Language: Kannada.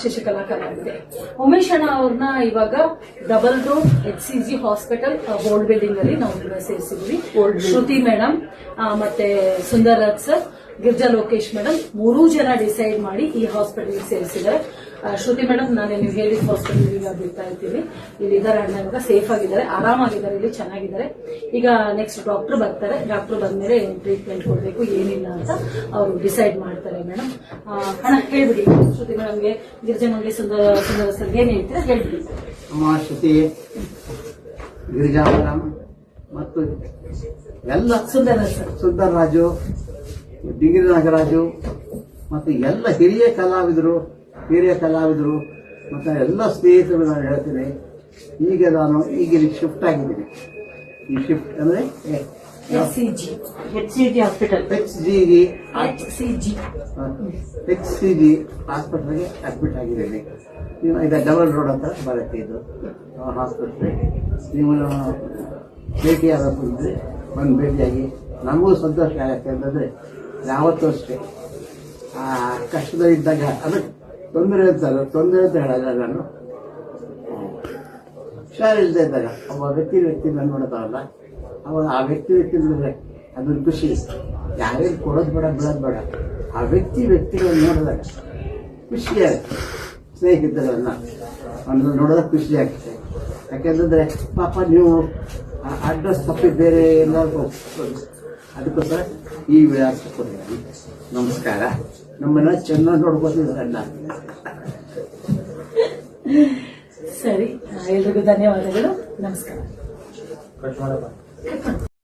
ಶಶಿಕಲಾ ಕಲಾವಿದೆ ಉಮೇಶ್ ಅಣ್ಣ ಅವ್ರನ್ನ ಇವಾಗ double door H C G hospital old building ಅಲ್ಲಿ ನಾವು ಸೇರಿಸಿದ್ವಿ ಶ್ರುತಿ ಮೇಡಮ್ ಮತ್ತೆ ಸುಂದರ್ ರಾಜ್ ಸರ್ ಗಿರ್ಜಾ ಲೋಕೇಶ್ ಮೇಡಮ್ ಮೂರೂ ಜನ ಡಿಸೈಡ್ ಮಾಡಿ ಈ ಹಾಸ್ಪಿಟಲ್ ಸೇರಿಸಿದ್ದಾರೆ. ಶ್ರುತಿ ಮೇಡಮ್ ನಾನು ನೀವು ಹೇಳಿದ ಹಾಸ್ಪಿಟಲ್ ಬಿಡ್ತಾ ಇರ್ತೀವಿ ಇಲ್ಲಿ ಇದ್ದಾರೆ ಅಣ್ಣ ಇವಾಗ ಸೇಫ್ ಆಗಿದ್ದಾರೆ ಆರಾಮಾಗಿದ್ದಾರೆ ಇಲ್ಲಿ ಚೆನ್ನಾಗಿದ್ದಾರೆ. ಈಗ ನೆಕ್ಸ್ಟ್ ಡಾಕ್ಟರ್ ಬರ್ತಾರೆ. ಡಾಕ್ಟರ್ ಬಂದ್ಮೇಲೆ ಟ್ರೀಟ್ಮೆಂಟ್ ಕೊಡಬೇಕು ಏನಿಲ್ಲ ಅಂತ ಅವರು ಡಿಸೈಡ್ ಮಾಡ್ತಾರೆ ಮೇಡಮ್ ಹಣ ಹೇಳ್ಬಿಡಿ. ಶ್ರುತಿ ಮೇಡಮ್ಗೆ ಗಿರಿಜಮ್ಮಂಗೆ ಸುಂದರ ಸುಂದರ ಸರ್ ಏನ್ ಹೇಳ್ತೀರಾ? ಹೇಳ್ಬಿಡಿ. ಅಮ್ಮ ಶ್ರುತಿ ಗಿರಿಜಾ ಮೇಡಮ್ ಮತ್ತು ಎಲ್ಲ ಸುಂದರ ಸರ್. ಸುಂದರ್ ರಾಜು ಡಿಗಿರಿ ನಾಗರಾಜು ಮತ್ತು ಎಲ್ಲ ಹಿರಿಯ ಕಲಾವಿದರು ಹಿರಿಯ ಕಲಾವಿದರು ಮತ್ತು ಎಲ್ಲ ಸ್ನೇಹಿತರು ನಾನು ಹೇಳ್ತೀನಿ ಈಗ ನಾನು ಈಗ ಇಲ್ಲಿ ಶಿಫ್ಟ್ ಆಗಿದ್ದೀನಿ. ಈ ಶಿಫ್ಟ್ ಅಂದರೆ H C G H C G hospital H G G H C G H C G ಆಸ್ಪತ್ರೆಗೆ ಅಡ್ಮಿಟ್ ಆಗಿದ್ದೀನಿ. ನೀವು ಇದು ಡಬಲ್ ರೋಡ್ ಅಂತ ಬರುತ್ತೆ ಇದು ಆಸ್ಪತ್ರೆ. ನೀವು ಭೇಟಿಯಾದ ಬಂದು ಭೇಟಿಯಾಗಿ ನಮಗೂ ಸಂತೋಷ ಆಗುತ್ತೆ ಅಂತಂದರೆ ಯಾವತ್ತೂ ಅಷ್ಟೇ. ಆ, ಕಷ್ಟದಲ್ಲಿದ್ದಾಗ ಅದಕ್ಕೆ ತೊಂದರೆ ಅಂತಾರೆ ತೊಂದರೆ ಅಂತ ಹೇಳಲ್ಲ ನಾನು. ಹುಷಾರಿಲ್ಲದೆ ಇದ್ದಾಗ ಒಬ್ಬ ವ್ಯಕ್ತಿ ವ್ಯಕ್ತಿ ನಾನು ನೋಡ್ತಾವಲ್ಲ ಅವಾಗ ಆ ವ್ಯಕ್ತಿ ವ್ಯಕ್ತಿ ನೋಡಿದ್ರೆ ಅದೊಂದು ಖುಷಿ. ಯಾರಿಗೂ ಕೊಡೋದು ಬೇಡ, ಬಿಡೋದು ಬೇಡ. ಆ ವ್ಯಕ್ತಿ ವ್ಯಕ್ತಿಗಳನ್ನ ನೋಡಿದಾಗ ಖುಷಿಯಾಗುತ್ತೆ. ಸ್ನೇಹಿತರನ್ನ ಒಂದು ನೋಡಿದಾಗ ಖುಷಿ ಆಗ್ತದೆ ಯಾಕೆಂತಂದ್ರೆ ಪಾಪ ನೀವು ಅಡ್ರೆಸ್ ತಪ್ಪಿ ಬೇರೆ ಎಲ್ಲರಿಗೂ ಅದಕ್ಕೋಸ್ಕರ ಈ ವಿಳಾಸ ಕೊಡ್ತೀನಿ ನಮಸ್ಕಾರ. ನಮ್ಮನ್ನ ಚೆನ್ನಾಗಿ ನೋಡ್ಬೋದು ಅಣ್ಣ. ಸರಿ ಎಲ್ರಿಗೂ ಧನ್ಯವಾದಗಳು. ನಮಸ್ಕಾರ.